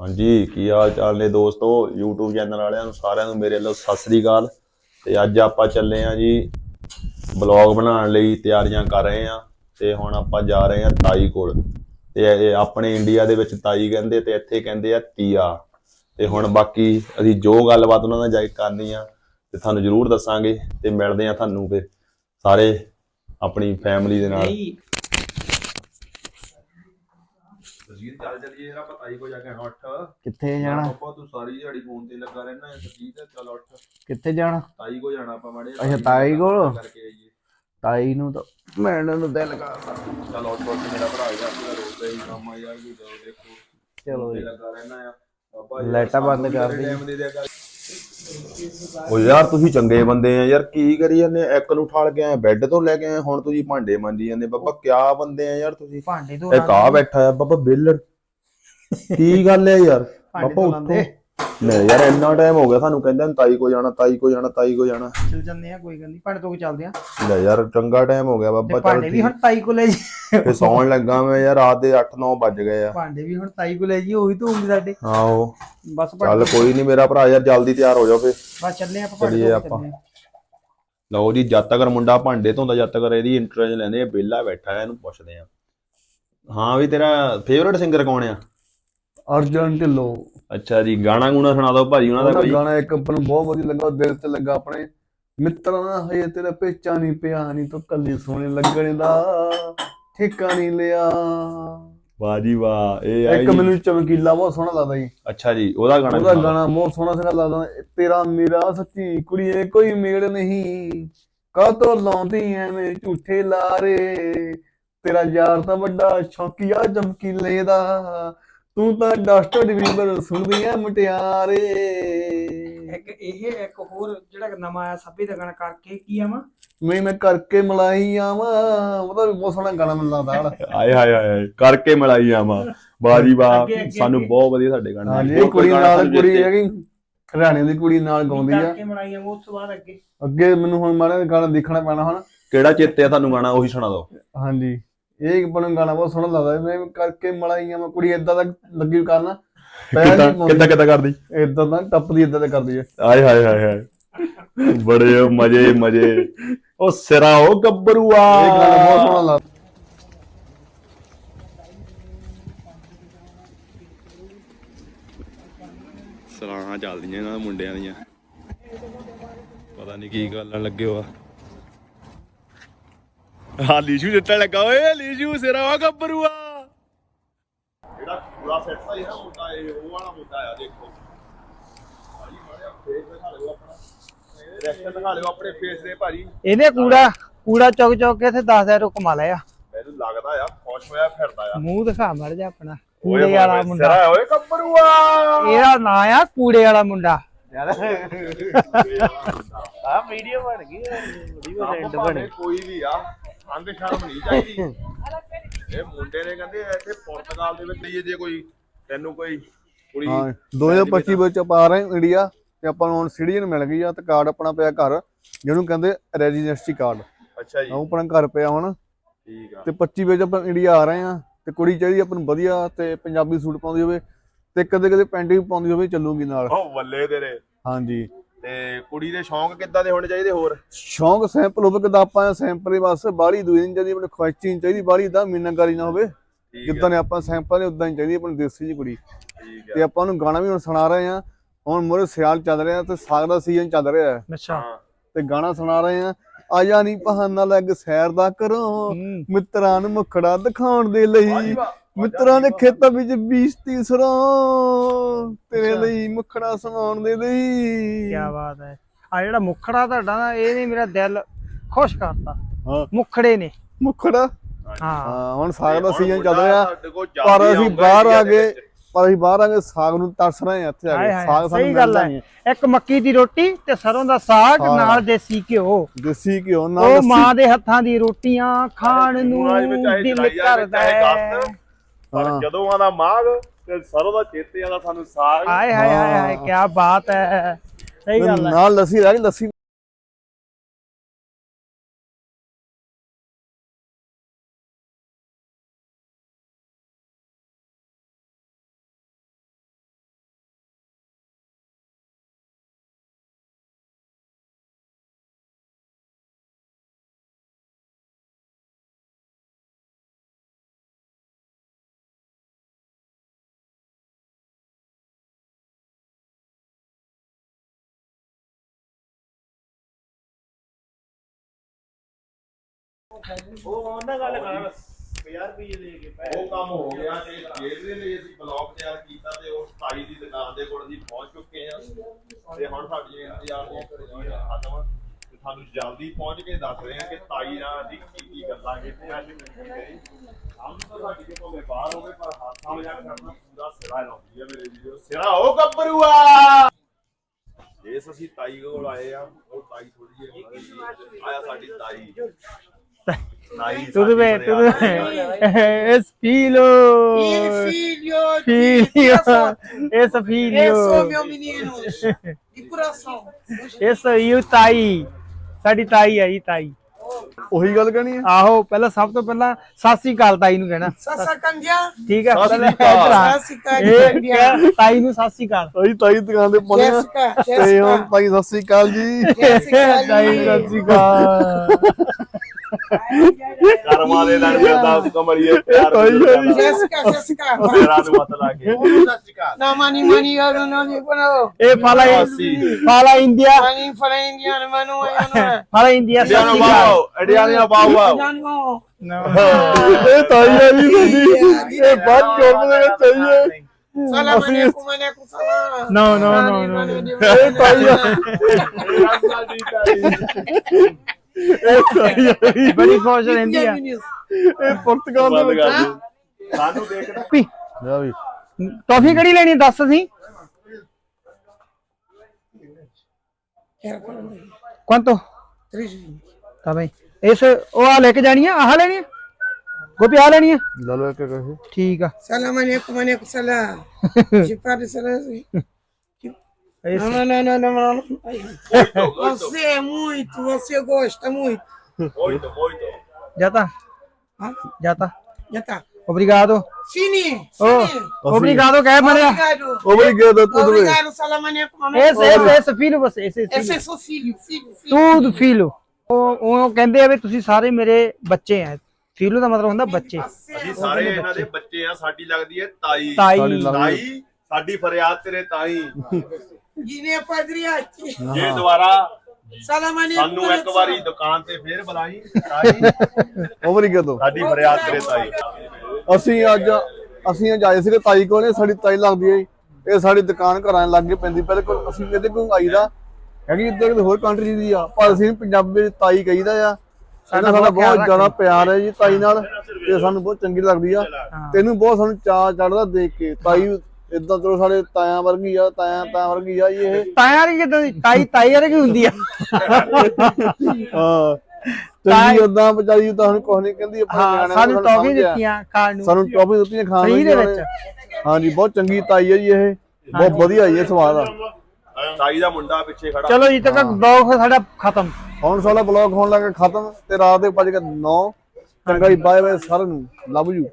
ਹਾਂਜੀ, ਕੀ ਹਾਲ ਚਾਲ ਨੇ ਦੋਸਤੋ? YouTube ਚੈਨਲ ਵਾਲਿਆਂ ਨੂੰ ਸਾਰਿਆਂ ਨੂੰ ਮੇਰੇ ਵੱਲੋਂ ਸਤਿ ਸ੍ਰੀ ਅਕਾਲ। ਤੇ ਅੱਜ ਆਪਾਂ ਚੱਲੇ ਆ ਜੀ ਬਲੌਗ ਬਣਾਉਣ ਲਈ, ਤਿਆਰੀਆਂ ਕਰ ਰਹੇ ਆ। ਤੇ ਹੁਣ ਆਪਾਂ ਜਾ ਰਹੇ ਆ ਤਾਈ ਕੋਲ। ਤੇ ਇਹ ਆਪਣੇ ਇੰਡੀਆ ਦੇ ਵਿੱਚ ਤਾਈ ਕਹਿੰਦੇ ਤੇ ਇੱਥੇ ਕਹਿੰਦੇ ਆ ਤੀਆ। ਤੇ ਹੁਣ ਬਾਕੀ ਅਸੀਂ ਜੋ ਗੱਲਬਾਤ ਉਹਨਾਂ ਨਾਲ ਜਾਇ ਕਰਨੀ ਆ, ਤੇ ਤੁਹਾਨੂੰ ਜ਼ਰੂਰ ਦੱਸਾਂਗੇ ਤੇ ਮਿਲਦੇ ਆ ਤੁਹਾਨੂੰ ਫਿਰ ਸਾਰੇ ਆਪਣੀ ਫੈਮਿਲੀ ਦੇ ਨਾਲ। ਸਰਜੀਤ ਚੱਲ ਚੱਲੀਏ ਯਾਰ ਆਪਾਂ ਤਾਈ ਕੋ ਜਾ ਕੇ ਉੱਠ। ਕਿੱਥੇ ਜਾਣਾ? ਪਾਪਾ ਤੂੰ ਸਾਰੀ ਦਿਹਾੜੀ ਫੋਨ ਤੇ ਲੱਗਾ ਰਹਿਣਾ ਹੈ ਸਰਜੀਤ ਚੱਲ ਉੱਠ। ਕਿੱਥੇ ਜਾਣਾ? ਤਾਈ ਕੋ ਜਾਣਾ ਆਪਾਂ ਮਾੜੇ ਅੱਛਾ, ਤਾਈ ਕੋਲ? ਕਰਕੇ ਆਈਏ। ਤਾਈ ਨੂੰ ਤਾਂ ਮਿਲਣ ਨੂੰ ਦਿਲ ਕਰਦਾ। ਚੱਲ ਉੱਠ ਉੱਠ ਮੇਰਾ ਭਰਾ ਯਾਰ ਤੇਰਾ ਰੋਜ਼ ਦਾ ਹੀ ਕੰਮ ਆ ਯਾਰ ਵੀ ਜਾਓ ਦੇਖੋ। ਚਲੋ ਲੱਗਾ ਰਹਿਣਾ ਆ। ਬਾਬਾ ਲਾਈਟਾਂ ਬੰਦ ਕਰ ਦੇ। ਟਾਈਮ ਦੇ ਦਿਆ ਕਰ। ਉਹ ਯਾਰ ਤੁਸੀਂ ਚੰਗੇ ਬੰਦੇ ਆ ਯਾਰ ਕੀ ਕਰੀ ਜਾਂਦੇ ਆ? ਇੱਕ ਨੂੰ ਠਾਲ ਕੇ ਆਏ ਬੈੱਡ ਤੋਂ ਲੈ ਕੇ ਆਏ ਹੁਣ ਤੁਸੀਂ ਭਾਂਡੇ ਮਾਂਜੀ ਜਾਂਦੇ ਬਾਬਾ ਕਿਆ ਬੰਦੇ ਆ ਯਾਰ ਤੁਸੀਂ? ਭਾਂਡੇ ਤੋਂ ਇੱਕ ਆ ਬੈਠਾ ਆ ਬਾਬਾ ਬੇਲੜ। ਕੀ ਗੱਲ ਹੈ ਯਾਰ? ਭਾਂਡੇ ਬਾਬਾ ਲਾਂਦੇ। ਨਹੀਂ ਯਾਰ ਇੰਨਾ ਟਾਈਮ ਹੋ ਗਿਆ ਤੁਹਾਨੂੰ ਕਹਿੰਦੇ ਨੂੰ ਤਾਈ ਕੋ ਜਾਣਾ ਤਾਈ ਕੋ ਜਾਣਾ ਤਾਈ ਕੋ ਜਾਣਾ। ਚਲ ਜੰਨੇ ਆ ਕੋਈ ਗੱਲ ਨਹੀਂ ਭਾਂਡੇ ਤੋਂ ਚੱਲਦੇ ਆ। ਲੈ ਯਾਰ ਚੰਗਾ ਟਾਈਮ ਹੋ ਗਿਆ ਤੇ ਬਾਬਾ ਚੱਲ ਭਾਂਡੇ ਵੀ ਹੁਣ ਤਾਈ ਕੋਲੇ ਜੀ। ਤੇ ਸੌਣ ਲੱਗਾ ਮੈਂ ਯਾਰ ਰਾਤ ਦੇ 8-9 ਵੱਜ ਗਏ ਆ। ਭਾਂਡੇ ਵੀ ਹੁਣ ਤਾਈ ਕੋਲੇ ਜੀ ਉਹੀ ਧੋਉਂਗੀ ਸਾਡੇ। ਆਹੋ ਬਸ ਚੱਲ ਭਾਂਡੇ ਕੋਈ ਨਹੀਂ ਮੇਰਾ ਭਰਾ ਯਾਰ ਜਲਦੀ ਤਿਆਰ ਹੋ ਜਾਓ ਫੇ ਬਸ ਚੱਲੇ ਆਪਾਂ ਭਾਂਡੇ ਚੱਲੀਏ ਧੋ ਆਪਾਂ। ਚੱਲੇ ਆ। ਲਓ ਜੀ ਜਦ ਤੱਕ ਮੁੰਡਾ ਭਾਂਡੇ ਧੋਂਦਾ ਜਦ ਤੱਕ ਇਹਦੀ ਇੰਟਰਵਿਊ ਲੈਂਦੇ ਆ ਬੇਲਾ ਬੈਠਾ ਹੈ ਇਹਨੂੰ ਪੁੱਛਦੇ ਆ। ਹਾਂ ਵੀ ਤੇਰਾ ਫੇਵਰਿਟ ਸਿੰਗਰ ਕੌਣ ਆ? ਅਰਜਨ ਢਿੱਲੋਂ। ਅੱਛਾ ਜੀ ਗਾਣਾ ਗੂਣਾ ਸੁਣਾ ਦਿਓ ਭਾਜੀ ਉਹਨਾਂ ਦਾ ਉਹਦਾ ਕੋਈ ਗਾਣਾ ਇੱਕ ਆਪਾਂ ਨੂੰ ਬਹੁਤ ਵਧੀਆ ਲੱਗਾ ਦਿਲ ਤੇ ਲੱਗਾ ਆਪਣੇ। ਮਿੱਤਰਾਂ ਦਾ ਹਜੇ ਤੇਰਾ ਪੇਚਾ ਨਹੀਂ ਪਿਆ ਨਹੀਂ ਤੂੰ ਕੱਲੀ ਸੋਹਣੇ ਲੱਗਣ ਦਾ ਠੇਕਾ ਨਹੀਂ ਲਿਆ। ਵਾਹ ਜੀ ਵਾਹ ਇਹ ਆ ਇੱਕ ਮੈਨੂੰ ਚਮਕੀਲਾ ਬਹੁਤ ਸੋਹਣਾ ਲੱਗਦਾ ਜੀ। ਅੱਛਾ ਜੀ ਉਹਦਾ ਗਾਣਾ ਉਹਦਾ ਸੁਣਾ ਦਿਓ। ਗਾਣਾ ਬਹੁਤ ਸੋਹਣਾ ਸਿਗਾ ਲੱਗਦਾ ਤੇਰਾ ਮੇਰਾ ਸੱਚੀ ਕੁੜੀਏ ਕੋਈ ਮੇਲ ਨਹੀਂ। ਕਾਤੋਂ ਲਾਉਂਦੀ ਐਵੇਂ ਝੂਠੇ ਲਾਰੇ? ਤੇਰਾ ਯਾਰ ਤਾਂ ਵੱਡਾ ਸ਼ੌਕੀਆ ਚਮਕੀਲੇ ਦਾ। ਤੂੰ ਤਾਂ ਡਸਟ ਡਿਵੀਜ਼ਨ ਸੁਣਦੀ ਐ ਮਟਿਆਰੇ। ਇੱਕ ਇਹ ਇੱਕ ਹੋਰ ਜਿਹੜਾ ਨਵਾਂ ਆਇਆ ਸੱਭੀ ਦਾ ਗਾਣਾ ਕਰਕੇ ਕੀ ਆਵਾਂ? ਮੈਂ ਮੈਂ ਕਰਕੇ ਮਲਾਈ ਆਵਾਂ। ਉਹਦਾ ਵੀ ਬਹੁਤ ਸੋਹਣਾ ਗਾਣਾ ਮੈਨੂੰ ਲੱਗਦਾ ਹਣਾ। ਆਏ ਹਾਏ ਹਾਏ ਹਾਏ, ਕਰਕੇ ਮਿਲਾਈ ਆਵਾਂ। ਜੀ ਅੱਗੇ, ਅੱਗੇ, ਸਾਨੂੰ ਅੱਗੇ। ਬਹੁਤ ਵਧੀਆ ਸਾਡੇ ਗਾਣੇ ਇਹ ਕੋਈ ਕੁੜੀ ਨਾਲ ਕੁੜੀ? ਹੈਗੀ ਹਰਿਆਣੇ ਦੀ ਕੁੜੀ ਨਾਲ ਗਾਉਂਦੀ ਆ। ਕਰਕੇ ਮਲਾਈਆਂ ਉਸ ਤੋਂ ਬਾਅਦ ਅੱਗੇ। ਅੱਗੇ ਮੈਨੂੰ ਹੁਣ ਮਾੜਾ ਜਿਹਾ ਗਾਣਾ ਦੇਖਣਾ ਪੈਣਾ ਹੁਣ। ਕਿਹੜਾ ਚੇਤੇ ਆ ਤੁਹਾਨੂੰ ਗਾਣਾ ਉਹੀ ਸੁਣਾ ਦਿਓ। ਹਾਂਜੀ। ਇਹ ਇੱਕ ਮੈਨੂੰ ਗਾਣਾ ਬਹੁਤ ਸੋਹਣਾ ਲੱਗਦਾ। ਮੈਂ ਕਰਕੇ ਮਲਾਈਆਂ ਮੈਂ ਕੁੜੀ ਇਦਾਂ ਦਾ ਲੱਗੀ ਕਰਨਾ ਕਿੱਦਾਂ ਕਿੱਦਾਂ ਕਿੱਦਾਂ ਕਰਦੀ? ਇਦਾਂ ਦਾ ਟੱਪਦੀ ਇਦਾਂ ਦਾ ਕਰਦੀ ਹੈ ਆਏ ਹਾਏ ਹਾਏ ਹਾਏ। ਬੜੇ ਮਜ਼ੇ ਮਜ਼ੇ। ਉਹ ਸਿਰਾ ਉਹ ਗੱਭਰੂਆ। ਇਹ ਗਾਣਾ ਬਹੁਤ ਸੋਹਣਾ ਲੱਗਦਾ। ਸਲਾਹਾਂ ਚੱਲਦੀਆਂ ਇਹਨਾਂ ਦੇ ਮੁੰਡਿਆਂ ਦੀਆਂ। ਪਤਾ ਨਹੀਂ ਕੀ ਗੱਲਾਂ ਲੱਗੇ ਹੋ ਲੀਸ਼ੂ ਜਿੱਤਣ ਲੱਗਾ ਓਏ ਲੀਸ਼ੂ ਸਿਰਾ ਜਿਹੜਾ ਪੂਰਾ ਸੈੱਟ ਆ ਜਿਹੜਾ ਮੁੰਡਾ ਇਹ ਉਹ ਵਾਲਾ ਮੁੰਡਾ ਆ ਦੇਖੋ। ਭਾਜੀ ਮਾਰਿਆ ਫੇਸ ਦਿਖਾ ਲਿਓ ਆਪਣਾ। ਰੈਕਟ ਦਿਖਾ ਲਿਓ ਆਪਣੇ ਫੇਸ ਦੇ ਭਾਜੀ ਇਹਨੇ ਕੂੜਾ ਕੂੜਾ ਚੁੱਕ ਚੁੱਕ ਕੇ ਇੱਥੇ 10000 ਰੁਪਏ ਕਮਾ ਲਿਆ ਮੈਨੂੰ ਲੱਗਦਾ ਆ ਖੁਸ਼ ਹੋਇਆ ਫਿਰਦਾ ਆ। ਮੂੰਹ ਦਿਖਾ ਮੜ ਜਾ ਆਪਣਾ। ਓਏ ਕੂੜੇ ਵਾਲਾ ਮੁੰਡਾ। ਸਿਰਾ ਓਏ ਗੱਭਰੂਆ। ਇਹਦਾ ਨਾਂ ਆ ਕੂੜੇ ਵਾਲਾ ਮੁੰਡਾ। ਆ ਵੀਡੀਓ ਬਣ ਗਈ ਰੱਬ ਭਾਵੇਂ ਕੋਈ ਵੀ ਆ ਅੰਗ ਸ਼ਰਮ ਨਹੀਂ ਚਾਹੀਦੀ। ਇਹ ਮੁੰਡੇ ਨੇ ਕਹਿੰਦੇ ਇੱਥੇ ਪੁਰਤਗਾਲ ਦੇ ਵਿੱਚ ਜੇ ਕੋਈ ਤੈਨੂੰ ਕੋਈ ਕੁੜੀ ਹਾਂ 2025 ਵਿੱਚ ਆਪਾਂ ਆ ਰਹੇ ਇੰਡੀਆ ਤੇ ਆਪਾਂ ਨੂੰ ਹੁਣ ਸਿਟੀਜ਼ਨ ਮਿਲ ਗਈ ਆ ਤੇ ਕਾਰਡ ਆਪਣਾ ਪਿਆ ਘਰ ਜਿਹਨੂੰ ਕਹਿੰਦੇ ਰੈਜ਼ੀਡੈਂਸੀ ਕਾਰਡ ਅੱਛਾ ਜੀ। ਉਹ ਆਪਣਾ ਘਰ ਪਿਆ ਹੁਣ। ਠੀਕ ਆ। ਤੇ 25 ਵਿੱਚ ਆਪਾਂ ਇੰਡੀਆ ਆ ਰਹੇ ਆ ਤੇ ਕੁੜੀ ਚਾਹੀਦੀ ਆਪਾਂ ਨੂੰ ਵਧੀਆ ਤੇ ਪੰਜਾਬੀ ਸੂਟ ਪਾਉਂਦੀ ਹੋਵੇ ਤੇ ਕਦੇ ਕਦੇ ਪੈਂਟ ਵੀ ਪਾਉਂਦੀ ਹੋਵੇ ਚੱਲੂਗੀ ਨਾਲ। ਉਹ ਬੱਲੇ ਤੇਰੇ। ਹਾਂਜੀ। ਤੇ ਕੁੜੀ ਦੇ ਸ਼ੌਂਕ ਕਿੱਦਾਂ ਦੇ ਹੋਣੇ ਚਾਹੀਦੇ ਹੋਰ? ਸ਼ੌਂਕ ਸੈਂਪਲ ਹੋਵੇ ਕਿਦਾਂ ਆਪਾਂ ਸੈਂਪਲ ਦੇ ਬਸ ਬਾਹਲੀ ਦੂਈ ਨਹੀਂ ਚਾਹੀਦੀ ਆਪਣੇ ਖਵਾਇਚੀ ਨਹੀਂ ਚਾਹੀਦੀ ਬਾਹਲੀ ਦਾ ਮੀਨਾਕਾਰੀ ਨਾ ਹੋਵੇ। ਜਿੱਦਾਂ ਨੇ ਆਪਾਂ ਸੈਂਪਲ ਨੇ ਉਦਾਂ ਹੀ ਚਾਹੀਦੀ ਆਪਣੀ ਦੇਸੀ ਜੀ ਕੁੜੀ। ਠੀਕ ਤੇ ਆਪਾਂ ਨੂੰ ਗਾਣਾ ਵੀ ਹੁਣ ਸੁਣਾ ਰਹੇ ਆ ਹੁਣ ਮੋਰੇ ਸਿਆਲ ਚੱਲ ਰਿਹਾ ਤੇ ਸਾਗ ਦਾ ਸੀਜ਼ਨ ਚੱਲ ਰਿਹਾ ਹੈ। ਅੱਛਾ। ਹਾਂ। ਤੇ ਗਾਣਾ ਸੁਣਾ ਰਹੇ ਆ ਆਜਾ ਨਹੀਂ ਬਹਾਨਾ ਲੱਗ ਸੈਰ ਦਾ ਕਰੋ ਹੂੰ। ਮਿੱਤਰਾਂ ਨੂੰ ਮੁਖੜਾ ਦਿਖਾਉਣ ਦੇ ਲਈ। ਮਿੱਤਰਾਂ ਦੇ ਖੇਤਾਂ ਵਿੱਚ 20 30 ਸਰੋਂ। ਤੇਰੇ। ਲਈ ਮੁਖੜਾ ਸੁਣਾਉਣ ਦੇ ਲਈ। ਕੀ ਬਾਤ ਹੈ। ਆ ਜਿਹੜਾ ਮੁਖੜਾ ਤੁਹਾਡਾ ਨਾ ਇਹਨੇ ਮੇਰਾ ਦਿਲ ਖੁਸ਼ ਕਰਤਾ। ਹਾਂ। ਮੁਖੜੇ ਨੇ। ਮੁਖੜਾ? ਹਾਂ। ਹੁਣ ਸਾਗ ਦਾ ਸੀਜ਼ਨ ਚੱਲ ਰਿਹਾ। ਪਰ ਅਸੀਂ ਬਾਹਰ ਆ ਗਏ। ਪਰ ਅਸੀਂ ਬਾਹਰ ਆ ਕੇ ਸਾਗ ਨੂੰ ਤਰਸ ਰਹੇ ਆ ਇੱਥੇ ਆ ਕੇ ਸਾਗ ਸਾਨੂੰ ਸਹੀ ਗੱਲ ਮਿਲਦਾ ਹੈ। ਨਹੀਂ ਇੱਕ ਮੱਕੀ ਦੀ ਰੋਟੀ ਤੇ ਸਰੋਂ ਦਾ ਸਾਗ। ਨਾਲ ਦੇਸੀ ਘਿਓ। ਦੇਸੀ ਘਿਓ ਨਾਲ ਉਹ ਮਾਂ ਦੇ ਹੱਥਾਂ ਦੀ ਰੋਟੀਆਂ ਖਾਣ ਨੂੰ ਦਿਲ ਕਰਦਾ ਹੈ। ਪਰ ਹਾਂ। ਜਦੋਂ ਆਉਂਦਾ ਮਾਘ ਤੇ ਸਰੋਂ ਦਾ ਚੇਤੇ ਆਉਂਦਾ ਸਾਨੂੰ ਸਾਗ। ਹਾਏ ਹਾਏ ਹਾਏ ਹਾਏ ਕੀ ਬਾਤ ਹੈ। ਸਹੀ ਗੱਲ ਹੈ। ਨਾਲ ਲੱਸੀ ਰਹਿ ਗਈ ਲੱਸੀ ਉਹ ਉਹਨਾਂ ਗੱਲ ਕਰ। 50 ਰੁਪਏ ਦੇ ਕੇ ਉਹ ਕੰਮ ਹੋ ਗਿਆ ਤੇ ਜਿਹੜੇ ਲਈ ਅਸੀਂ ਬਲੌਗ ਤਿਆਰ ਕੀਤਾ ਤੇ ਉਹ 27 ਦੀ ਦੁਕਾਨ ਦੇ ਕੋਲ ਅਸੀਂ ਪਹੁੰਚ ਚੁੱਕੇ ਆ ਤੇ ਹੁਣ ਸਾਡੀ ਇੰਤਜ਼ਾਰ ਤਸਵੀਰਾਂ ਖਤਮ। ਤੇ ਸਾਨੂੰ ਜਲਦੀ ਪਹੁੰਚ ਕੇ ਦੱਸ ਰਹੇ ਆ ਕਿ ਤਾਈ ਨਾਲ ਅਸੀਂ ਕੀ ਕੀ ਗੱਲਾਂ ਕੀਤੀਆਂ ਅੱਜ ਹਮ ਤਾਂ ਸਾਡੀ ਕਿ ਭਾਵੇਂ ਬਾਹਰ ਹੋਵੇ ਪਰ ਹੱਥਾਂ ਮਜ਼ਾਕ ਕਰਨਾ ਪੂਰਾ ਸਿਰਾ ਲਾਉਂਦੀ ਆ ਮੇਰੇ ਵੀਡੀਓ ਸਿਰਾ ਹੋ ਗੱਭਰੂਆ! ਇਸ ਅਸੀਂ ਤਾਈ ਕੋਲ ਆਏ ਆ ਉਹ ਤਾਈ ਥੋੜੀ ਜਿਹੀ ਆਇਆ ਸਾਡੀ ਤਾਈ। Tudo bem, tudo bem. Esse filho. filho, Filho. Esse filho. Eu sou meu menino, de coração. Esse aí o Taí. ਸਾਡੀ ਤਾਈ ਹੈ ਜੀ ਤਾਈ ਉਹੀ ਗੱਲ ਕਹਿਣੀ ਹੈ ਆਹੋ ਪਹਿਲਾਂ ਸਭ ਤੋਂ ਪਹਿਲਾਂ ਸਤਿ ਸ੍ਰੀ ਅਕਾਲ ਤਾਈ ਨੂੰ ਕਹਿਣਾ Sassa Candia, ਠੀਕ ਹੈ ਸਤਿ ਸ੍ਰੀ ਅਕਾਲ। ਇੱਧਰ ਆ। Sassa ਇਹ ਕਹਿ, ਤਾਈ ਨੂੰ ਸਤਿ ਸ੍ਰੀ ਅਕਾਲ ਅਸੀਂ ਤਾਈ ਦੁਕਾਨ ਤੇ ਪਹੁੰਚੇ ਆ Jéssica, ਤੇ ਹੁਣ Jéssica, ਤਾਈ ਸਤਿ ਸ੍ਰੀ ਅਕਾਲ ਜੀ Jéssica ਤਾਈ ali. ਸਤਿ ਸ੍ਰੀ ਅਕਾਲ ਕਰਮਾਂ ਦੇ ਨਾਲ ਮਿਲਦਾ ਕਮਰੀਏ ਪਿਆਰ ਤਾਈ ਵੀ ਆ ਜੀ। Jéssica, Jéssica. ਤੇਰਾ ਨੂੰ ਮਤ ਲਾ ਕੇ Não, mani, mani, eu não, não, não, não. ਇਹ ਫਾਲਾ। ਫਾਲਾ India indiano, mas não é, não é. ਫਾਲਾ ਇੰਡੀਆ ਸਤਿ ਸ੍ਰੀ ਅਕਾਲ ਬਾਓ ਬਾਓ Não, não. ਇਹ ਤਾਈ ਜੀ ਸਾਡੀ ਇਹ ਬਾਤ ਚੋਰ ਦੇ ਵਿੱਚ ਚਾਹੀਏ. No, no, no, Mani, no, mani, no. de ਇਹ ਤਾਈ ਆ ਇਹ ਤਾਈ ਆ ਜੀ। ਬੜੀ ਖੁਸ਼ ਰਹਿੰਦੀ ਆ। ਇਹ ਪੁਰਤਗਾਲ ਦੇ ਬੰਦ ਵਿੱਚ। ਕਰ ਦੇ ਸਾਨੂੰ ਦੇਖਦਾ ਵੀ ਲਿਆ ਵੀ। ਟੌਫੀ ਕਿਹੜੀ ਲੈਣੀ ਦੱਸ ਅਸੀਂ vinhos. ਤਾਂ ਬਈ ਇਸ ਉਹ ਆ ਲੈ ਕੇ ਜਾਣੀ ਆ ਆਹ ਲੈਣੀ ਆ? ਗੋਪੀ ਆ ਲੈਣੀ ਆ? ਲੈ ਲੋ ਇੱਕ ਕਹੇ ਠੀਕ ਆ। Sala, maneco, maneco, sala. De padre, sala. ਇਸ Não, não, não, não, não, não. Ai. Você é muito, você gosta muito. ਮੋਇਤੋ ਮੋਇਤੋ ਜਾਤਾ Ah, ਜਾਤਾ já tá. obrigado Fini, Oh. Fini. obrigado ਕਹਿ ਮੜਿਆ Obrigado. ਉਹ ਬਈ ਗਿਆ ਦਾ ਤੂੰ ਵੇ Obrigado, Sala Maneco, maneco. ਇਸ ਇਸ ਇਸ filho você esse Esse filho é seu filho, filho, filho. tudo filho ਉਹ ਉਹ ਕਹਿੰਦੇ ਆ ਵੀ ਤੁਸੀਂ ਸਾਰੇ ਮੇਰੇ ਬੱਚੇ ਆ filho ਦਾ ਮਤਲਬ ਹੁੰਦਾ ਬੱਚੇ ਅਸੀਂ ਸਾਰੇ ਇਹਨਾਂ ਦੇ ਬੱਚੇ ਆ ਸਾਡੀ ਲੱਗਦੀ ਹੈ ਤਾਈ ਤਾਈ ਤਾਈ ਸਾਡੀ ਫਰਿਆਦ ਤੇਰੇ ਤਾਈ Guiné Padriati. ਜੇ ਦੁਬਾਰਾ Sala Maneco. ਸਾਨੂੰ ਇੱਕ ਵਾਰੀ. ਦੁਕਾਨ ਤੇ ਫੇਰ ਬੁਲਾਈ ਤਾਈ ਉਹ ਗਿਆ ਤੋਂ ਸਾਡੀ ਫਰਿਆਦ ਤੇਰੇ ਤਾਈ। ਅਸੀਂ ਅੱਜ ਅਸੀਂ ਅੱਜ ਆਏ ਸੀਗੇ ਤਾਈ ਕੋਲ ਨੇ ਸਾਡੀ ਤਾਈ ਲੱਗਦੀ ਹੈ। ਇਹ ਸਾਡੀ ਦੁਕਾਨ ਘਰਾਂ ਲਾਗੇ ਪੈਂਦੀ ਪਹਿਲੇ ਕੋਲ ਅਸੀਂ ਇਹਦੇ ਕੋਲ ਆਈਦਾ ਹੈਗੀ ਇੱਧਰ ਕਿਤੇ ਹੋਰ ਕੰਟਰੀ ਦੀ ਆ? ਪਰ ਅਸੀਂ ਪੰਜਾਬੀ ਵਿੱਚ ਤਾਈ ਕਹੀਦਾ ਆ। ਸਾਡਾ ਸਾਡਾ ਬਹੁਤ ਜ਼ਿਆਦਾ ਪਿਆਰ ਹੈ ਜੀ ਤਾਈ ਨਾਲ। ਤੇ ਸਾਨੂੰ ਬਹੁਤ ਚੰਗੀ ਲੱਗਦੀ ਆ। ਤੈਨੂੰ ਬਹੁਤ ਸਾਨੂੰ ਚਾਅ ਚੜਦਾ ਦੇਖ ਕੇ। ਤਾਈ ਇਦਾਂ ਚਲੋ ਸਾਡੇ ਤਾਇਆਂ ਵਰਗੀ ਆ ਤਾਇਆਂ ਤਾਇਆਂ ਵਰਗੀ ਆ ਜੀ ਇਹ। ਤਾਇਆ ਵਾਲੀ ਕਿਦਾਂ ਦੀ ਤਾਈ ਤਾਈ ਵਰਗੀ ਹੁੰਦੀ ਆ। ਹਾਂ। ਚੰਗੀ ਉਦਾਂ ਵਿਚਾਰੀ ਤਾਂ ਸਾਨੂੰ ਕੁਝ ਨਹੀਂ ਕਹਿੰਦੀ ਆਪਣੇ ਹਾਂ ਨਿਆਣਿਆਂ ਸਾਨੂੰ ਟੌਫੀ ਆ। ਦਿੱਤੀਆਂ ਖਾਣ ਨੂੰ। ਸਾਨੂੰ ਟੌਫੀ ਦਿੱਤੀਆਂ ਖਾਣ ਨੂੰ ਦੇ ਵਿੱਚ। ਹਾਂਜੀ ਬਹੁਤ ਚੰਗੀ ਤਾਈ ਹੈ ਜੀ ਇਹ। ਬਹੁਤ ਵਧੀਆ ਜੀ ਇਹ ਸਵਾਦ ਆ। ਤਾਈ ਦਾ ਮੁੰਡਾ ਪਿੱਛੇ ਖੜਾ। ਚਲੋ ਜੀ ਤੱਕ ਬਲੌਗ ਸਾਡਾ ਖਤਮ। ਹੁਣ ਸਾਡਾ ਬਲੌਗ ਹੋਣ ਲੱਗਾ ਖਤਮ ਤੇ ਰਾਤ ਦੇ ਵੱਜ ਕੇ 9 ਚੰਗਾ ਜੀ ਬਾਏ ਬਾਏ ਸਾਰਿਆਂ ਨੂੰ। Love you.